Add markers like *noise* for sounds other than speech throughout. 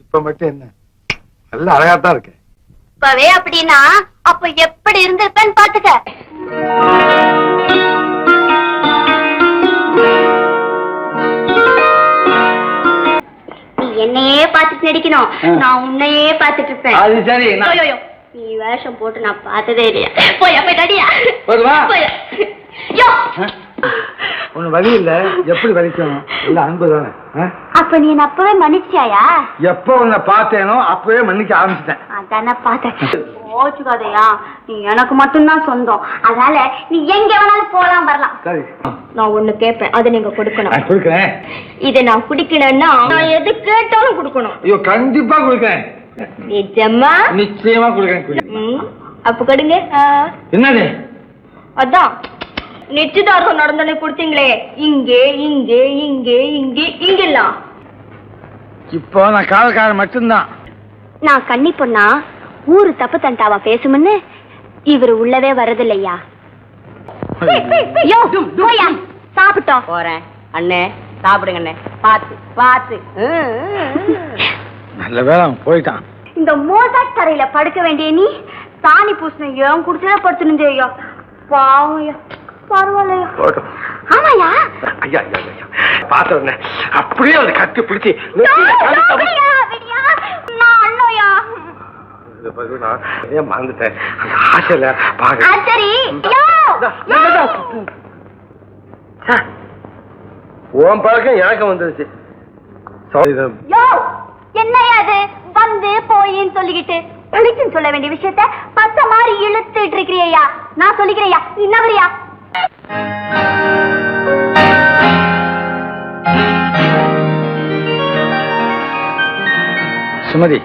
இப்ப மட்டும் என்ன? நல்ல அழகாத்தான் இருக்கு. இப்பவே அப்படின்னா அப்ப எப்படி இருந்திருப்பேன்னு பாத்துக்க. நீ என்னையே பாத்துட்டு நடிக்கணும். நான் உன்னையே பாத்துட்டு இருப்பேன். அது சரி நீ வேஷம் போட்டு நான் பார்த்ததே இல்லையா? போய் போய் தடியா வருவா? யோ! ஒண்ணு வழி இல்ல. எப்படி வலிக்கும்? இல்ல அன்பு தானே? அப்ப நீ என்ன அப்பவே மன்னிச்சியாயா எப்ப உன்னை பார்த்தேனோ அப்பவே மன்னிக்க ஆரம்பிச்சிட்டேன். அதானே பார்த்தேன். போச்சுக்காதையா. நீ எனக்கு மட்டும்தான் சொந்தம். அதனால நீ எங்க வேணாலும் போலாம் வரலாம். சரி. நான் ஒண்ணு கேட்பேன் அதை நீங்க கொடுக்கணும். கொடுக்குறேன். இதை நான் குடிக்கணும்னா நான் எது கேட்டாலும் கொடுக்கணும். ஐயோ கண்டிப்பா கொடுக்குறேன். நிஜமா நிச்சயமா கொடுக்குறேன் அப்ப கடுங்க. என்னது? அதான். நிச்சயதார்த்தம் நடந்தோடனே கொடுத்தீங்களே. இங்கே இங்கே இங்கே இங்கே இங்கெல்லாம். இப்போ நான் காவல்காரன் மட்டும்தான். நான் கன்னி பொண்ணா? ஊரு தப்பு தண்டாவா பேசுமுன்னு இவர் உள்ளவே வரதில்லையா? சாப்பிட்டோம். போறேன். அண்ணே சாப்பிடுங்க அண்ணே. பார்த்து பார்த்து. நல்ல வேலை அவன் போயிட்டான். இந்த மோசாட் தரையில படுக்க வேண்டிய நீ சாணி பூசின ஏன் குடிச்சதே படுத்துனுந்தே ஐயா. பாவம் ஐயா. பரவாயில்லையா. போகட்டும் ஆமாயா? ஐயா ஐயா ஐயா. பார்த்த உடனே அப்படியே அவனை கட்டி பிடிச்சி மறந்துட்டேன். அந்த ஆசையில பாக்க. உன் பழக்கம் எனக்கு வந்துருச்சு sorry, இது- யோ என்னையா அது வந்து போயின்னு சொல்லிக்கிட்டு பளிச்சுன்னு சொல்ல வேண்டிய விஷயத்த பத்த மாதிரி இழுத்துட்டு இருக்கிறியா? நான் சொல்லிக்கிறையா? இன்னவரியா சுமதி.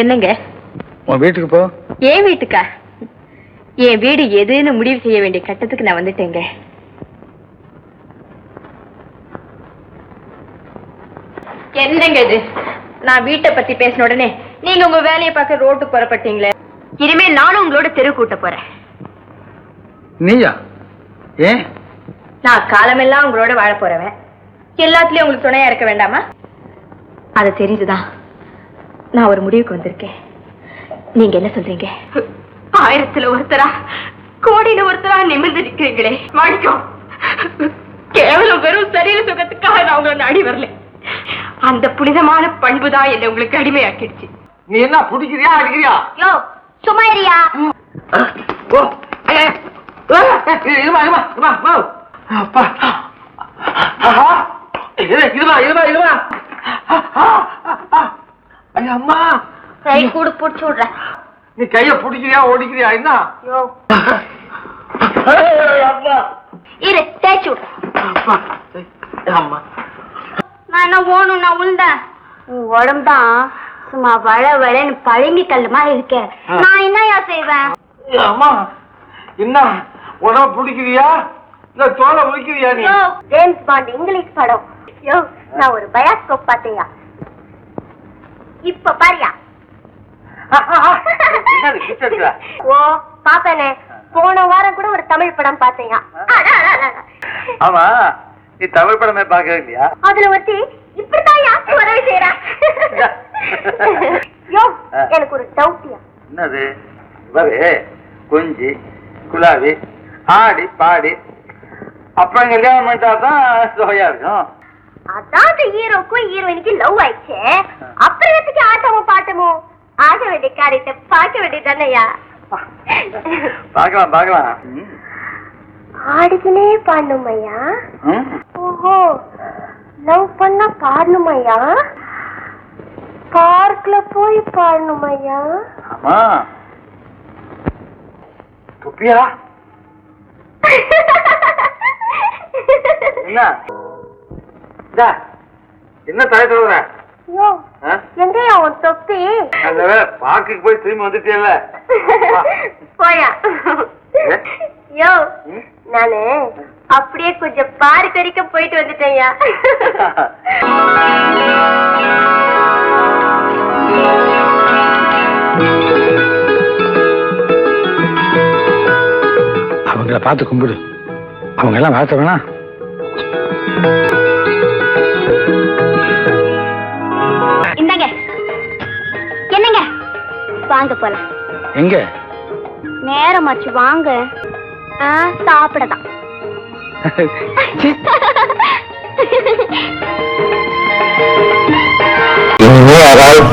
என்னங்க? உன் வீட்டுக்கு போ. என் வீட்டுக்கா? என் வீடு எதுன்னு முடிவு செய்ய வேண்டிய கட்டத்துக்கு நான் வந்துட்டேங்க. என்னங்க இது? நான் வீட்டை பத்தி பேசின உடனே நீங்க உங்க வேலையை பார்க்க ரோட்டுக்கு புறப்பட்டீங்களே. இனிமே நானும் உங்களோட தெரு கூட்ட போறேன். நீயா? ஏன்? நான் காலமெல்லாம் உங்களோட வாழ போறவன். எல்லாத்துலயும் உங்களுக்கு துணையா இருக்க வேண்டாமா? அது தெரிஞ்சுதான். நான் ஒரு முடிவுக்கு வந்திருக்கேன். நீங்க என்ன சொல்றீங்க? ஆயிரத்துல ஒருத்தரா கோடியில ஒருத்தரா நிமிர்ந்து நிக்கிறீங்களே. மாணிக்கம் கேவலம் வெறும் சரீர சுகத்துக்காக நான் உங்களை நாடி வரல. அந்த புனிதமான பண்பு தான் என்ன உங்களுக்கு அடிமையாக்கிடுச்சு. நீ என்ன பிடிக்கிறியா அடிக்கிறியா? யோ சும்மா இருயா ஓ ஐயா, ஐயா. ஆ, இருமா இருமா இருமா வா. அப்பா. இருமா இருமா இருமா. ஐயா அம்மா. கை கூடு புடிச்சு விடுறேன் நீ கைய பிடிக்கிறியா ஓடிக்கிறியா என்ன? யோ. ஏய், அப்பா இரு தேய்ச்சி விடுறேன் அப்பா ஏய், அம்மா. நான் என்ன ஓணும் நான் உண்டேன் உன் உடம்புதான் சும்மா வள வளன்னு பழங்கி கல்லு மாதிரி இருக்க. ஆ. நான் என்னயா செய்வேன்? ஏய், அம்மா என்ன உடம்பு பிடிக்கிறியா? இல்ல தோலை பிடிக்கிறியா நீ? யோ ஜேம்ஸ் பாண்ட் இங்கிலீஷ் படம். யோ நான் ஒரு பயாஸ்கோப் பார்த்தேயா இப்ப பாரியா? ஓ பாப்பேனே. போன வாரம் கூட ஒரு தமிழ் படம் பார்த்தேயா ஆமா. நீ தமிழ் படமே பாக்கவே இல்லையா அதுல ஒருத்தி இப்படித்தான் யாருக்கு உதவி செய்யறா யோ எனக்கு ஒரு டவுட்டியா என்னது? இவரு கொஞ்சி குலாவி ஆடி பாடி அப்புறம் கல்யாணம் பண்ணிட்டா தான் சுவையா இருக்கும். அதான் அந்த ஹீரோக்கும் ஹீரோயினுக்கு லவ் ஆயிடுச்சே. அப்புறம் எதுக்கு ஆட்டமும் பாட்டமும் ஆக வேண்டிய காரியத்தை பார்க்க வேண்டியதானயா பார்க்கலாம் பார்க்கலாம். ஆடுதுனே பாடணுமையா ம். ஓஹோ. லவ் பண்ணா பாடணுமையா பார்க்ல போய் பாடணுமையா ஆமா. துப்பியா? *laughs* என்ன? என்ன தலை தழுவுற? எங்கயா உன் தொப்பி? அந்த பார்க்குக்கு போய் திரும்பி வந்துட்டேல்ல *laughs* போயா ஏ? யோ ம்? நானு பார்க் வரைக்கும் போயிட்டு வந்துட்டேன்யா. அவங்கள பார்த்து கும்பிடு. அவங்க எல்லாம் வாழ்த்த வேணாம். இந்தாங்க. என்னங்க? வாங்க போலாம். எங்க? நேரமாச்சு வாங்க. சாப்பிடதான். இனிமே யாராவது